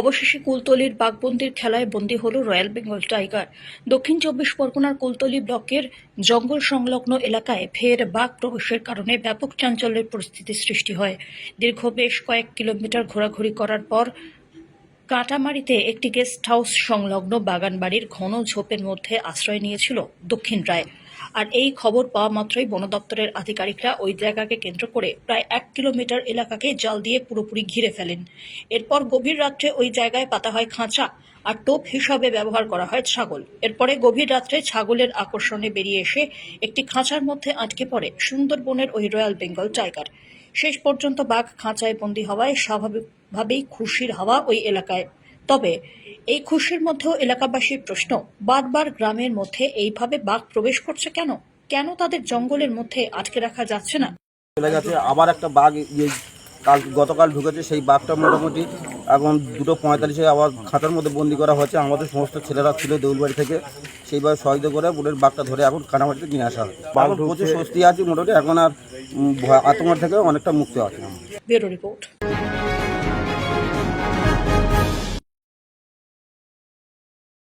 অবশেষে কুলতলির বাঘবন্দির খেলায় বন্দী হল রয়্যাল বেঙ্গল টাইগার। দক্ষিণ চব্বিশ পরগনার কুলতলি ব্লকের জঙ্গল সংলগ্ন এলাকায় ফের বাঘ প্রবেশের কারণে ব্যাপক চাঞ্চল্যের পরিস্থিতি সৃষ্টি হয়। দীর্ঘ বেশ কয়েক কিলোমিটার ঘোরাঘুরি করার পর কাটামারিতে একটি গেস্ট হাউস সংলগ্ন বাগানবাড়ির ঘন ঝোপের মধ্যে আশ্রয় নিয়েছিল দক্ষিণ রায়। আর এই খবর পাওয়া মাত্রই বন দপ্তরের আধিকারিকরা ওই জায়গাকে কেন্দ্র করে প্রায় এক কিলোমিটার এলাকাকে জাল দিয়ে পুরোপুরি ঘিরে ফেলেন। এরপর গভীর রাত্রে ওই জায়গায় পাতা হয় খাঁচা আর টোপ হিসাবে ব্যবহার করা হয় ছাগল। এরপরে গভীর রাত্রে ছাগলের আকর্ষণে বেরিয়ে এসে একটি খাঁচার মধ্যে আটকে পড়ে সুন্দরবনের ওই রয়্যাল বেঙ্গল টাইগার। শেষ পর্যন্ত বাঘ খাঁচায় বন্দী হওয়ায় স্বাভাবিকভাবেই খুশির হাওয়া ওই এলাকায় তবে এই খুশির মধ্যেও এলাকাবাসীর প্রশ্ন বারবার গ্রামের মধ্যে এইভাবে বাঘ প্রবেশ করছে কেন? কেন তাদের জঙ্গলের মধ্যে আটকে রাখা যাচ্ছে না? চলে গেছে আবার একটা বাঘ ইয়ে কাল গতকাল ঢুকেছে সেই বাঘটা মোটামুটি এখন দুটো পঁয়তাল্লিশে আবার খাঁচার মধ্যে বন্দি করা হয়েছে। আমাদের সমস্ত ছেলেরা ছিল দেউলবাড়ি থেকে সেইভাবে সহযোগিতা করে বোনের বাঘটা ধরে এখন কানামাটিতে নিয়ে আসা হয় প্রচুর স্বস্তি আছে মোটামুটি এখন আর আতঙ্ক থেকে অনেকটা মুক্ত আছে। Bureau report.